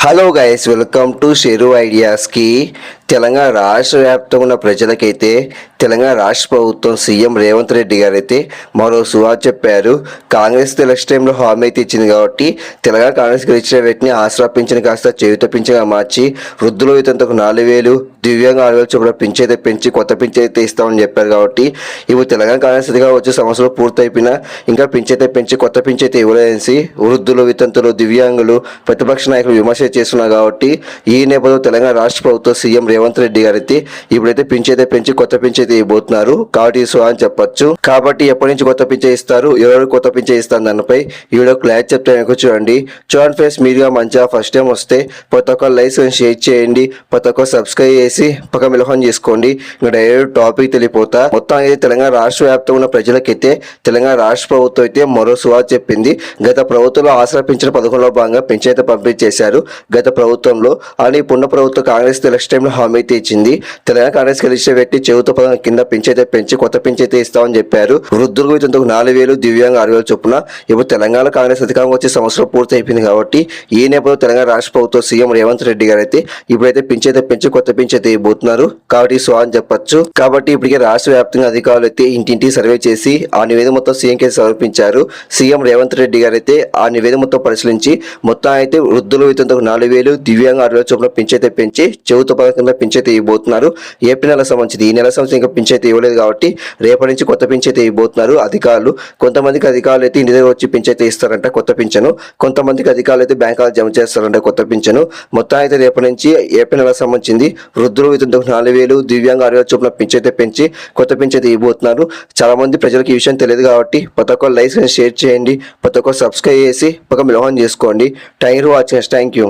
Hello guys welcome to Sheru ఐడియాస్కి Telangana రాష్ట్ర వ్యాప్తంగా ఉన్న ప్రజలకైతే తెలంగాణ రాష్ట్ర ప్రభుత్వం సీఎం రేవంత్ రెడ్డి గారు అయితే మరో సువార్ చెప్పారు. కాంగ్రెస్ ఎలక్షన్ టైంలో హామీ అయితే ఇచ్చింది కాబట్టి తెలంగాణ కాంగ్రెస్ గెలిచిన వ్యక్తిని ఆశ్రాపించిన కాస్త చేయుత మార్చి వృద్ధులు ఇతంతకు నాలుగు వేలు దివ్యాంగ ఆరు వేలు చొప్పున పింఛ అయితే పెంచి కొత్త పింఛ అయితే ఇస్తామని చెప్పారు కాబట్టి ఇప్పుడు తెలంగాణ కాంగ్రెస్ అధికారులు వచ్చే సంవత్సరం పూర్తయిపోయినా ఇంకా పింఛ అయితే పెంచి కొత్త పింఛ అయితే ఇవ్వలేసి వృద్ధులు వితంతులు దివ్యాంగులు ప్రతిపక్ష నాయకులు విమర్శ చేస్తున్నారు కాబట్టి ఈ నేపథ్యంలో తెలంగాణ రాష్ట్ర ప్రభుత్వం సీఎం రేవంత్ రెడ్డి గారు అయితే ఇప్పుడైతే పింఛన్ అయితే పెంచి కొత్త పింఛన్ అయితే ఇవ్వబోతున్నారు. కాబట్టి సో అని చెప్పొచ్చు. కాబట్టి ఎప్పటి నుంచి కొత్త పింఛన్ ఇస్తారు? ఎవరు కొత్త పింఛన్ ఇస్తారు? దానిపై ఈ వీడియో క్లాస్ చెప్తే చూడండి. చూడండి ఫ్రెండ్స్ మీరుగా మంచిగా ఫస్ట్ టైం వస్తే ప్రతి ఒక్క లైక్స్ షేర్ చేయండి. ప్రతి ఒక్క సబ్స్క్రైబ్ చేసి పక్క మిలహం చేసుకోండి. ఇంకా డైరెక్ట్ టాపిక్ తెలియపోతా. మొత్తం అయితే తెలంగాణ రాష్ట్ర వ్యాప్తంగా ఉన్న ప్రజలకైతే తెలంగాణ రాష్ట్ర ప్రభుత్వం అయితే మరో సువా చెప్పింది. గత ప్రభుత్వంలో ఆసరా పింఛన్ పథకంలో భాగంగా పింఛన్ అయితే పంపిణీ చేశారు. గత ప్రభుత్వంలో అని పున్న ప్రభుత్వం కాంగ్రెస్ ఎలక్షన్ టైంలో హామీ అయితే ఇచ్చింది. తెలంగాణ కాంగ్రెస్ గెలిచిన వ్యక్తి చెబుత పదం కింద పెంచైతే పెంచి కొత్త పెంచైతే ఇస్తామని చెప్పారు. వృద్ధులకు ఇంతకు నాలుగు వేలు దివ్యాంగ ఆరు వేలు చొప్పున ఇప్పుడు తెలంగాణ కాంగ్రెస్ అధికారం వచ్చే సంవత్సరం పూర్తి అయిపోయింది కాబట్టి ఈ నేపథ్యంలో తెలంగాణ రాష్ట్ర ప్రభుత్వం సీఎం రేవంత్ రెడ్డి గారు అయితే ఇప్పుడైతే పెంచైతే పెంచి కొత్త పెంచైతే ఇవ్వబోతున్నారు. కాబట్టి సో అని చెప్పొచ్చు. కాబట్టి ఇప్పటికే రాష్ట్ర వ్యాప్తంగా అధికారులు అయితే ఇంటింటి సర్వే చేసి ఆ నివేదిక మొత్తం సీఎం కేసు సమర్పించారు. సీఎం రేవంత్ రెడ్డి గారు అయితే ఆ నివేదిక మొత్తం పరిశీలించి మొత్తం అయితే వృద్ధులు ఇతంతకు నాలుగు వేలు దివ్యాంగ ఆరు వేల చొప్పున పెంచైతే పెంచి చెవుతో పథకంలో పెంచైతే ఇవ్వబోతున్నారు. ఏప్రిల్ నెల సంబంధించి ఈ నెల సంవత్సరం ఇంకా పెంచైతే ఇవ్వలేదు కాబట్టి రేపటి నుంచి కొత్త పెంచైతే ఇవ్వబోతున్నారు. అధికారులు కొంతమందికి అధికారులు అయితే ఇంటి దగ్గర వచ్చి పెంచైతే ఇస్తారంట కొత్త పింఛను. కొంతమందికి అధికారులు అయితే బ్యాంకులో జమ చేస్తారంట కొత్త పింఛను. మొత్తం అయితే రేపటి నుంచి ఏప్రిల్ నెల సంబంధించింది? వృద్ధులు ఇతంతకు నాలుగు వేలు దివ్యాంగ ఆరు వేల చొప్పున పెంచైతే పెంచి కొత్త పెంచైతే ఇవ్వబోతున్నారు. చాలా మంది ప్రజలకు ఈ విషయం తెలియదు కాబట్టి ప్రతి ఒక్క లైక్ షేర్ చేయండి ప్రతి ఒక్క సబ్స్క్రైబ్ చేసి ఒక మిలహం చేసుకోండి. Thank you watching. Thank you.